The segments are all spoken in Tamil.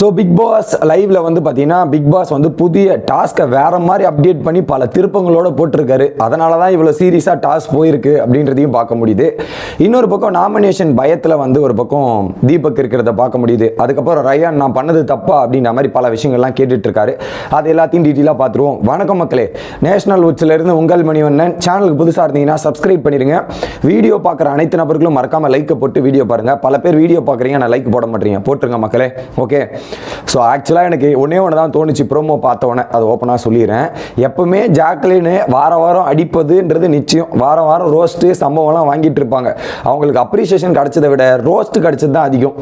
ஸோ பிக் பாஸ் லைவ்ல வந்து பார்த்தீங்கன்னா பிக் பாஸ் வந்து புதிய டாஸ்க்கை வேற மாதிரி அப்டேட் பண்ணி பல திருப்பங்களோட போட்டிருக்காரு. அதனால தான் இவ்வளோ சீரியஸாக டாஸ்க் போயிருக்கு அப்படின்றதையும் பார்க்க முடியுது. இன்னொரு பக்கம் நாமினேஷன் பயத்தில் வந்து ஒரு பக்கம் தீபக் இருக்கிறத பார்க்க முடியுது. அதுக்கப்புறம் ரயான் நான் பண்ணது தப்பா அப்படின்ற மாதிரி பல விஷயங்கள்லாம் கேட்டுட்டு இருக்காரு அது எல்லாத்தையும் டீட்டெயிலாக பார்த்துருவோம். வணக்கம் மக்களே. நேஷனல் உட்ஸ்ல இருந்து உங்கள் மணிவண்ணன். சேனலுக்கு புதுசாக இருந்தீங்கன்னா சப்ஸ்கிரைப் பண்ணிருங்க. வீடியோ பார்க்குற அனைத்து நபர்களும் மறக்காம லைக்கை போட்டு வீடியோ பாருங்க. பல பேர் வீடியோ பார்க்குறீங்க நான் லைக் போட மாட்டீங்க. போட்டுருங்க மக்களே. ஓகே ஸோ ஆக்சுவலாக எனக்கு ஒன்றே ஒன்று தான் தோணுச்சு. ப்ரோமோ பார்த்தோன்னே அது ஓப்பனாக சொல்லிடுறேன். எப்பவுமே ஜாக்லின்னு வார வாரம் அடிப்பதுன்றது நிச்சயம். வாரம் வாரம் ரோஸ்ட்டு சம்பவம்லாம் வாங்கிட்டு இருப்பாங்க. அவங்களுக்கு அப்ரிசியேஷன் கிடச்சதை விட ரோஸ்ட் கிடச்சது தான் அதிகம்.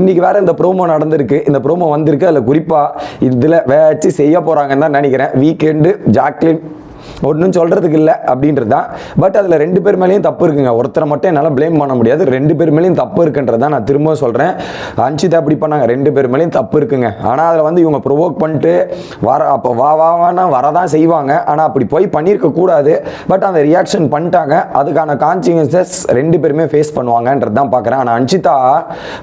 இன்றைக்கி வேறு இந்த ப்ரோமோ நடந்திருக்கு. இந்த ப்ரோமோ வந்திருக்கு. அதில் குறிப்பாக இதில் வச்சு செய்ய போகிறாங்கன்னு தான் நினைக்கிறேன். வீக்கெண்டு ஜாக்லின் ஒன்றும் சொல்கிறதுக்கு இல்லை அப்படின்றது தான். பட் அதில் ரெண்டு பேர் மேலேயும் தப்பு இருக்குங்க. ஒருத்தரை மட்டும் என்னால் ப்ளேம் பண்ண முடியாது. ரெண்டு பேர் மேலேயும் தப்பு இருக்குன்றது தான் நான் திரும்ப சொல்கிறேன் அஞ்சிதா அப்படி பண்ணாங்க. ரெண்டு பேர் மேலேயும் தப்பு இருக்குங்க. ஆனால் அதில் வந்து இவங்க ப்ரொவோக் பண்ணிட்டு வர அப்போ வா வா வானா வரதான் செய்வாங்க. ஆனால் அப்படி போய் பண்ணியிருக்க கூடாது. பட் அந்த ரியாக்ஷன் பண்ணிட்டாங்க. அதுக்கான கான்சிக்வன்சஸ் ரெண்டு பேருமே ஃபேஸ் பண்ணுவாங்கன்றது தான் பார்க்குறேன் ஆனால் அன்சிதா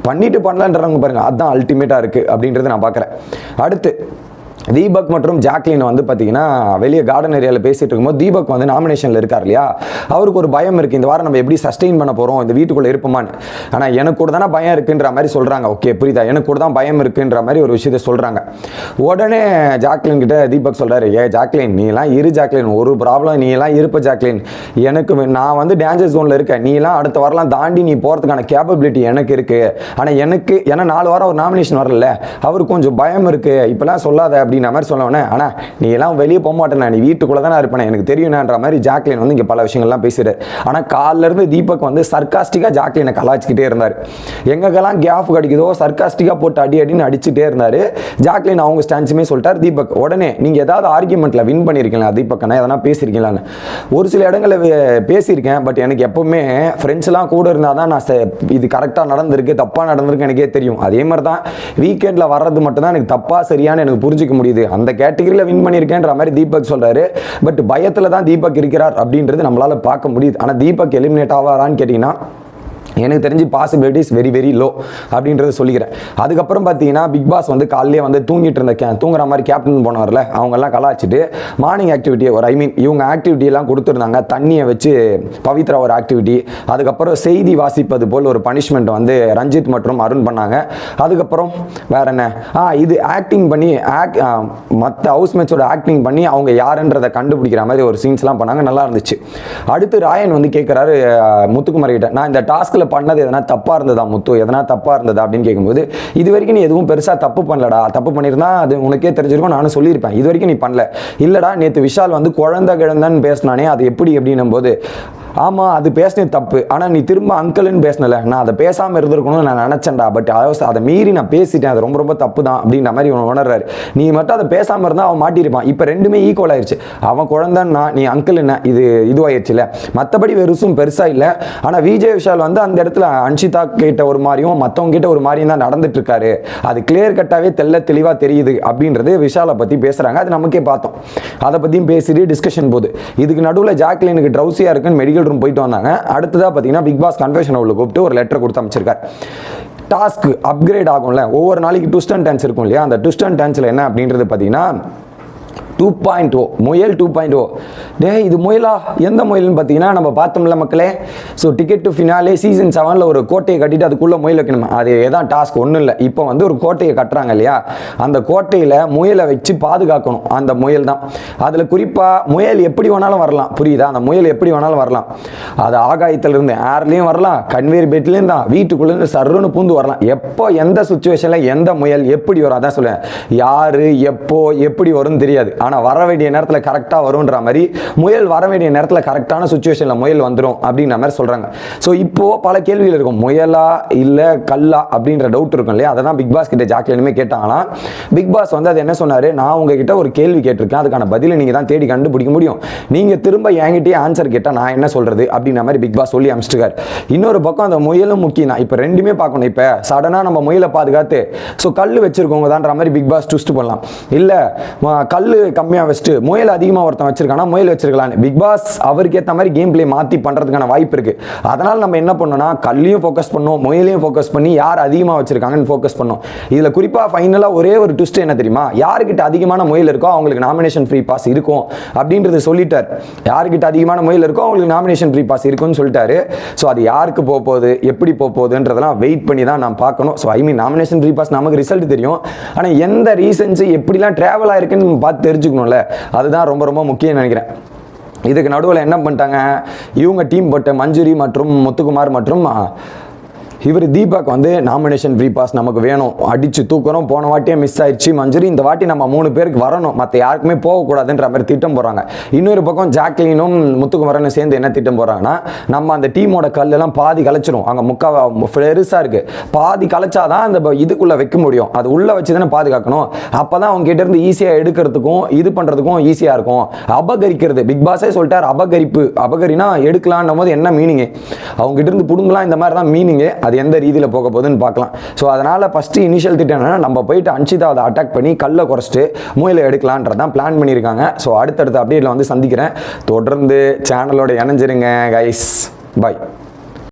பண்ணிட்டு பண்ணலன்றவங்க பாருங்க. அதுதான் அல்டிமேட்டாக இருக்குது அப்படின்றத நான் பார்க்குறேன் அடுத்து தீபக் மற்றும் ஜாக்லின் வந்து பார்த்தீங்கன்னா வெளியே கார்டன் ஏரியாவில் பேசிட்டு இருக்கும்போது தீபக் வந்து நாமினேஷனில் இருக்கார் இல்லையா? அவருக்கு ஒரு பயம் இருக்குது இந்த வாரம் நம்ம எப்படி சஸ்டெயின் பண்ண போகிறோம் இந்த வீட்டுக்குள்ளே இருப்போமான்னு. ஆனால் எனக்கு கூட தானே பயம் இருக்குன்ற மாதிரி சொல்கிறாங்க ஓகே புரியுதா? எனக்கு கூட தான் பயம் இருக்குன்ற மாதிரி ஒரு விஷயத்த சொல்கிறாங்க உடனே ஜாக்லின் கிட்ட தீபக் சொல்கிறாரு ஏ ஜாக்லின் நீலாம் இரு ஜாக்லின். ஒரு ப்ராப்ளம் நீ எல்லாம் இருப்ப ஜாக்லின். எனக்கு நான் வந்து டேஞ்சர் ஜோனில் இருக்கேன். நீலாம் அடுத்த வாரம்லாம் தாண்டி நீ போகிறதுக்கான கேப்பபிலிட்டி எனக்கு இருக்குது ஆனால் எனக்கு ஏன்னா நாலு வாரம் ஒரு நாமினேஷன் வரல. அவருக்கு கொஞ்சம் பயம் இருக்குது இப்போலாம் சொல்லாத அப்படின்ற மாதிரி சொல்லவுனே ஆனால் நீ எல்லாம் வெளியே போக மாட்டேன் நீ வீட்டுக்குள்ளே தான் இருப்பேன் எனக்கு தெரியும்ன்ற மாதிரி ஜாக்லின் வந்து இங்கே பல விஷயங்கள்லாம் பேசிடு ஆனால் காலிலேருந்து தீபக் வந்து சர்க்காஸ்டிக்காக ஜாக்லினை கலாச்சிக்கிட்டே இருந்தார். எங்கெல்லாம் கேப் கிடைக்குதோ சர்க்காஸ்டிக்காக போட்டு அடி அடின்னு அடிச்சுட்டே இருந்தார். ஜாக்லின் அவங்க ஸ்டான்ஸுமே சொல்லிட்டார் தீபக் உடனே நீங்கள் ஏதாவது ஆர்குமெண்ட்டில் வின் பண்ணியிருக்கீங்களா தீபக் அண்ணா? எதனா பேசியிருக்கீங்களான்னு ஒரு சில இடங்களில் பேசியிருக்கேன் பட் எனக்கு எப்பவுமே ஃப்ரெண்ட்ஸ்லாம் கூட இருந்தால் தான் நான் இது கரெக்டாக நடந்திருக்கு தப்பாக நடந்திருக்கு எனக்கே தெரியும். அதே மாதிரி தான் வீக்கெண்டில் வர்றது மட்டும் தான் எனக்கு தப்பாக சரியானு எனக்கு புரிஞ்சுக்க முடியுது. அந்த கேட்டகரியில் வின் பண்ணியிருக்கேன்ற மாதிரி தீபக் சொல்கிறாரு பட் பயத்தில் தான் தீபக் இருக்கிறார் அப்படின்றது நம்மளால் பார்க்க முடியுது. ஆனால் தீபக் எலிமினேட் ஆவாரான்னு கேட்டிங்கன்னா எனக்கு தெரிஞ்சு பாசிபிலிட்டிஸ் வெரி வெரி லோ அப்படின்றத சொல்லிக்கிறேன். அதுக்கப்புறம் பார்த்தீங்கன்னா பிக் பாஸ் வந்து காலையிலே வந்து தூங்கிட்டு இருந்த கே தூங்குற மாதிரி கேப்டன் போனவர்ல அவங்கெல்லாம் கலாச்சிட்டு மார்னிங் ஆக்டிவிட்டி ஒரு ஐ மீன் இவங்க ஆக்டிவிட்டியெல்லாம் கொடுத்துருந்தாங்க. தண்ணியை வச்சு பவித்ரா ஒரு ஆக்டிவிட்டி அதுக்கப்புறம் செய்தி வாசிப்பது போல் ஒரு பனிஷ்மெண்ட் வந்து ரஞ்சித் மற்றும் அருண் பண்ணாங்க. அதுக்கப்புறம் வேற என்ன? ஆ இது ஆக்டிங் பண்ணி ஆக் மற்ற ஹவுஸ்மேட்ஸோட ஆக்டிங் பண்ணி அவங்க யாருன்றதை கண்டுபிடிக்கிற மாதிரி ஒரு சீன்ஸ்லாம் பண்ணாங்க. நல்லா இருந்துச்சு. அடுத்து ராயன் வந்து கேட்குறாரு முத்துக்குமார் கிட்ட நான் இந்த டாஸ்கில் பண்ணது எதனா தப்பாக இருந்ததா முத்து? எதனா தப்பாக இருந்ததா அப்படின்னு கேட்கும்போது இது வரைக்கும் நீ எதுவும் பெருசாக தப்பு பண்ணலடா. தப்பு பண்ணியிருந்தா அது உனக்கே தெரிஞ்சிருக்கும் நானும் சொல்லியிருப்பேன். இது வரைக்கும் நீ பண்ணல. இல்லடா நேற்று விஷால் வந்து குழந்தை கிழந்தன்னு பேசினானே அது எப்படி எப்படின்னும் போது ஆமாம் அது பேசினது தப்பு. ஆனால் நீ திரும்ப அங்கிள்னு பேசினல. நான் அதை பேசாமல் இருந்திருக்கணும்னு நான் நினச்சேன்டா. பட் அதை மீறி நான் பேசிட்டேன். அது ரொம்ப ரொம்ப தப்பு தான் அப்படின்ற மாதிரி இவன் உணர்றாரு. நீ மட்டும் அதை பேசாமல் இருந்தால் அவன் மாட்டியிருப்பான். இப்போ ரெண்டுமே ஈக்குவல் ஆயிடுச்சு அவன் குழந்தைன்னா நீ அங்கிள் என்ன? இது இதுவாயிடுச்சுல மற்றபடி வெறுசும் பெருசாக இல்லை. ஆனால் விஜய் விஷால் வந்து அந்த இடத்துல அன்ஷிதா கிட்ட ஒரு மாதிரியும் மற்றவங்க கிட்ட ஒரு மாதிரியும் தான் நடந்துட்டு இருக்காரு அது கிளியர் கட்டாகவே தெல்ல தெளிவாக தெரியுது அப்படின்றது விஷாலை பற்றி பேசுகிறாங்க அது நமக்கே பார்த்தோம். அதை பற்றியும் பேசிட்டு டிஸ்கஷன் போகுது. இதுக்கு நடுவில் ஜாக்லினுக்கு ட்ரௌசியாக இருக்குன்னு மெடிக்கல் ரூம் போயிட்டு வந்தாங்க. அடுத்ததாக பார்த்தீங்கன்னா பிக் பாஸ் கன்ஃபெஷன் உள்ள கூப்பிட்டு ஒரு லெட்டர் கொடுத்து அமைச்சிருக்கார். டாஸ்க் அப்கிரேட் ஆகும்ல. ஒவ்வொரு நாளைக்கு ட்விஸ்ட் அண்ட் டான்ஸ் இருக்கும் இல்லையா? அந்த ட்விஸ்ட் அண்ட் டான்ஸில் என்ன அப்படின்றது பார்த்தீங்கன்னா டூ பாயிண்ட் ஓ முயல் டூ பாயிண்ட் ஓ டே இது முயலா? எந்த முயல்னு பார்த்தீங்கன்னா நம்ம பார்த்தோம்ல மக்களே. So ticket to finale season செவனில் ஒரு கோட்டையை கட்டிட்டு அதுக்குள்ளே முயல் வைக்கணும்? அது எதான் டாஸ்க் ஒன்றும் இல்லை. இப்போ வந்து ஒரு கோட்டையை கட்டுறாங்க இல்லையா? அந்த கோட்டையில் முயலை வச்சு பாதுகாக்கணும். அந்த முயல் தான். அதில் குறிப்பாக முயல் எப்படி வேணாலும் வரலாம். புரியுதா? அந்த முயல் எப்படி வேணாலும் வரலாம். அது ஆகாயத்திலிருந்து ஏர்லேயும் வரலாம் கன்வேர் பெட்லேயும் தான். வீட்டுக்குள்ளேருந்து சர்ருன்னு பூந்து வரலாம். எப்போ எந்த சுச்சுவேஷனில் எந்த முயல் எப்படி வரும்? அதான் சொல்லுவேன் யார் எப்போ எப்படி வரும்னு தெரியாது. ஆனால் வர வேண்டிய நேரத்தில் கரெக்டாக வரும்ன்ற மாதிரி முயல் வர வேண்டிய நேரத்தில் கரெக்டான சுச்சுவேஷனில் முயல் வந்துடும் அப்படின்ற மாதிரி சொல்கிறாங்க ஸோ இப்போ பல கேள்விகள் இருக்கும். முயலா இல்லை கல்லா அப்படின்ற டவுட் இருக்கும் இல்லையா? அதை தான் பிக் பாஸ் கிட்ட ஜாக்லினுமே கேட்டாங்களாம் பிக் பாஸ் வந்து அது என்ன சொன்னார்? நான் உங்ககிட்ட ஒரு கேள்வி கேட்டிருக்கேன். அதுக்கான பதிலை நீங்கள் தான் தேடி கண்டுபிடிக்க முடியும். நீங்கள் திரும்ப என்கிட்டயே ஆன்சர் கேட்டால் நான் என்ன சொல்கிறது அப்படின்ற மாதிரி பிக் பாஸ் சொல்லி அமிச்சிட்டுக்காரு இன்னொரு பக்கம் அந்த முயலும் முக்கியம் தான் இப்போ ரெண்டுமே பார்க்கணும். இப்போ சடனாக நம்ம முயலை பாதுகாத்து ஸோ கல் வச்சிருக்கவங்க தான்ற மாதிரி பிக் பாஸ் ட்விஸ்ட் பண்ணலாம். இல்லை கல் கம்மியாக வச்சுட்டு முயல் அதிகமாக ஒருத்தன் வச்சிருக்கானா முயல் வச்சிருக்கலான்னு. பிக் பாஸ் அவருக்கு ஏற்ற மாதிரி கேம் பிளே மாற்றி பண்ணுறதுக்கான வாய்ப்பு இருக்குது அதனால் நம்ம என்ன பண்ணோம்னா கல்லையும் ஃபோக்கஸ் பண்ணோம் முயலையும் ஃபோக்கஸ் பண்ணி யார் அதிகமாக வச்சிருக்காங்கன்னு ஃபோக்கஸ் பண்ணோம். இதில் குறிப்பாக ஃபைனலாக ஒரே ஒரு ட்விஸ்ட் என்ன தெரியுமா? யாருக்கிட்ட அதிகமான முயல் இருக்கோ அவங்களுக்கு நாமினேஷன் ஃப்ரீ பாஸ் இருக்கும் அப்படின்றது சொல்லிட்டார். யாருக்கிட்ட அதிகமான முயல் இருக்கோ அவங்களுக்கு நாமினேஷன் ஃப்ரீ பாஸ் இருக்கும்னு சொல்லிட்டாரு. ஸோ அது யாருக்கு போக போகுது எப்படி போக போகுதுன்றதெல்லாம் வெயிட் பண்ணி தான் நான் பார்க்கணும். So I mean nomination free pass நமக்கு ரிசல்ட் தெரியும். ஆனால் எந்த ரீசன்ஸ் எப்படிலாம் ட்ராவல் ஆயிருக்குன்னு பார்த்து தெரிஞ்சு வச்சுக்கணும்ல அதுதான் ரொம்ப ரொம்ப முக்கியம் நினைக்கிறேன். இதுக்கு நடுவில் என்ன பண்ணிட்டாங்க? இவங்க டீம் போட்ட மஞ்சுரி மற்றும் முத்துக்குமார் மற்றும் இவர் தீபக் வந்து நாமினேஷன் ஃப்ரீ பாஸ் நமக்கு வேணும். அடித்து தூக்குறோம் போன வாட்டியே மிஸ் ஆயிடுச்சு மஞ்சரி. இந்த வாட்டி நம்ம மூணு பேருக்கு வரணும். மற்ற யாருக்குமே போகக்கூடாதுன்ற மாதிரி திட்டம் போகிறாங்க இன்னொரு பக்கம் ஜாக்லினும் முத்துக்குமரனும் சேர்ந்து என்ன திட்டம் போகிறாங்கன்னா நம்ம அந்த டீமோட கல்லெல்லாம் பாதி கலைச்சிரும். அங்கே முக்கா பெருசாக இருக்குது பாதி கலைச்சாதான் அந்த இதுக்குள்ளே வைக்க முடியும். அது உள்ளே வச்சு தானே பாதுகாக்கணும். அப்பதான் அவங்க கிட்ட இருந்து ஈஸியாக எடுக்கிறதுக்கும் இது பண்ணுறதுக்கும் ஈஸியாக இருக்கும். அபகரிக்கிறது. பிக் பாஸே சொல்லிட்டார் அபகரிப்பு. அபகரினா எடுக்கலான்னும் போது என்ன மீனிங்கு அவங்ககிட்ட இருந்து பிடுங்கலாம் இந்த மாதிரி தான் மீனிங்கு அது எந்த ரீதியில் போக போகுதுன்னு பார்க்கலாம். ஸோ அதனால் ஃபஸ்ட்டு இனிஷியல் திட்டம் என்னன்னா நம்ம போயிட்டு அன்ஷிதா அதை அட்டாக் பண்ணி கல்லை குறைச்சிட்டு முயலை எடுக்கலான்றதான் பிளான் பண்ணியிருக்காங்க. ஸோ அடுத்தடுத்த அப்டேட்டில் வந்து சந்திக்கிறேன். தொடர்ந்து சேனலோட இணைஞ்சிருங்க கைஸ் பாய்